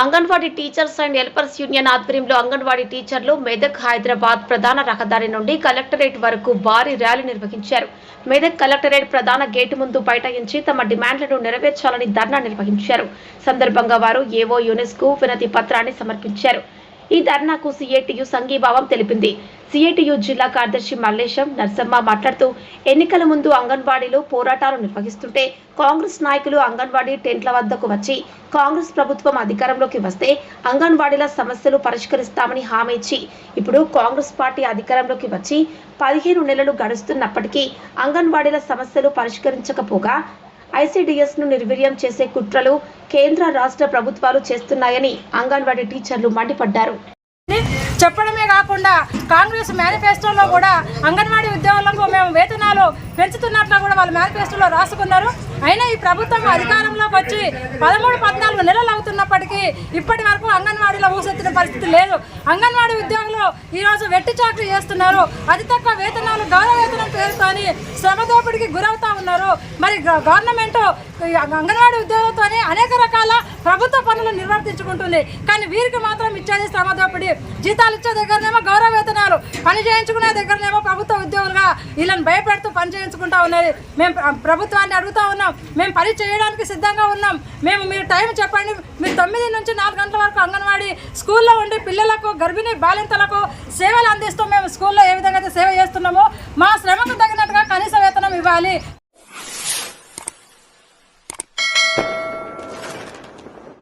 Anganwadi teachers and helpers union ఆధ్వర్యంలో అంగన్వాడీ టీచర్లు మెదక్ హైదరాబాద్ ప్రధాన రహదారి నుండి కలెక్టరేట్ వరకు భారీ ర్యాలీ నిర్వహించారు. మెదక్ కలెక్టరేట్ ప్రధాన గేటు ముందు బైఠాయించి తమ డిమాండ్లను నెరవేర్చాలని ధర్నా నిర్వహించారు. సందర్భంగా వారు ఏవో యునెస్కు వినతి పత్రాన్ని సమర్పించారు. ఈ ధర్నాకు సిఐటియు సంఘీభావం తెలిపింది. సిఐటియు జిల్లా కార్యదర్శి మల్లేశం నర్సమ్మ మాట్లాడుతూ ఎన్నికల ముందు అంగన్వాడీలో పోరాటాలు నిర్వహిస్తుంటే కాంగ్రెస్ నాయకులు అంగన్వాడీ టెంట్ల వద్దకు వచ్చి కాంగ్రెస్ ప్రభుత్వం అధికారంలోకి వస్తే అంగన్వాడీల సమస్యలు పరిష్కరిస్తామని హామీ ఇచ్చి ఇప్పుడు కాంగ్రెస్ పార్టీ అధికారంలోకి వచ్చి పదిహేను నెలలు గడుస్తున్నప్పటికీ అంగన్వాడీల సమస్యలు పరిష్కరించకపోగా ఐసీడీఎస్ను నిర్వీర్యం చేసే కుట్రలు కేంద్ర రాష్ట్ర ప్రభుత్వాలు చేస్తున్నాయని అంగన్వాడీ టీచర్లు మండిపడ్డారు. చెప్పడమే కాకుండా కాంగ్రెస్ మేనిఫెస్టోలో కూడా అంగన్వాడీ ఉద్యోగులకు మేము వేతనాలు పెంచుతున్నట్లు కూడా వాళ్ళు మేనిఫెస్టోలో రాసుకున్నారు. అయినా ఈ ప్రభుత్వం అధికారంలోకి వచ్చి పదమూడు పద్నాలుగు నెలలు అవుతున్నప్పటికీ ఇప్పటి వరకు అంగన్వాడీలో ఊసెత్తిన పరిస్థితి లేదు. అంగన్వాడీ ఉద్యోగులు ఈరోజు వెట్టి చాకరీ చేస్తున్నారు. అతి తక్కువ వేతనాలు గౌరవ వేతనం పేరుతోని శ్రమదోపిడికి గురవుతా ఉన్నారు. మరి గ- గవర్నమెంట్ అంగన్వాడీ ఉద్యోగులతోనే అనేక రకాల ప్రభుత్వ పనులు నిర్వర్తించుకుంటుంది. కానీ వీరికి మాత్రం ఇచ్చేది శ్రమ దోపిడి జీతాలు ఇచ్చే దగ్గరనేమో గౌరవ వేతనాలు. పని చేయించుకునే దగ్గరనేమో ప్రభుత్వ ఉద్యోగులుగా వీళ్ళని భయపెడుతూ పని చేయించుకుంటా ఉన్నది. మేము ప్రభుత్వాన్ని అడుగుతూ ఉన్నాం. మేము పని చేయడానికి సిద్ధంగా ఉన్నాం. మేము మీరు టైం చెప్పండి. మీరు తొమ్మిది నుంచి నాలుగు గంటల వరకు అంగన్వాడీ స్కూల్లో ఉండి పిల్లలకు గర్భిణీ బాలింతలకు సేవలు అందిస్తూ మేము స్కూల్లో ఏ విధంగా అయితే సేవ చేస్తున్నామో మా శ్రమకు తగినట్టుగా కనీస వేతనం ఇవ్వాలి.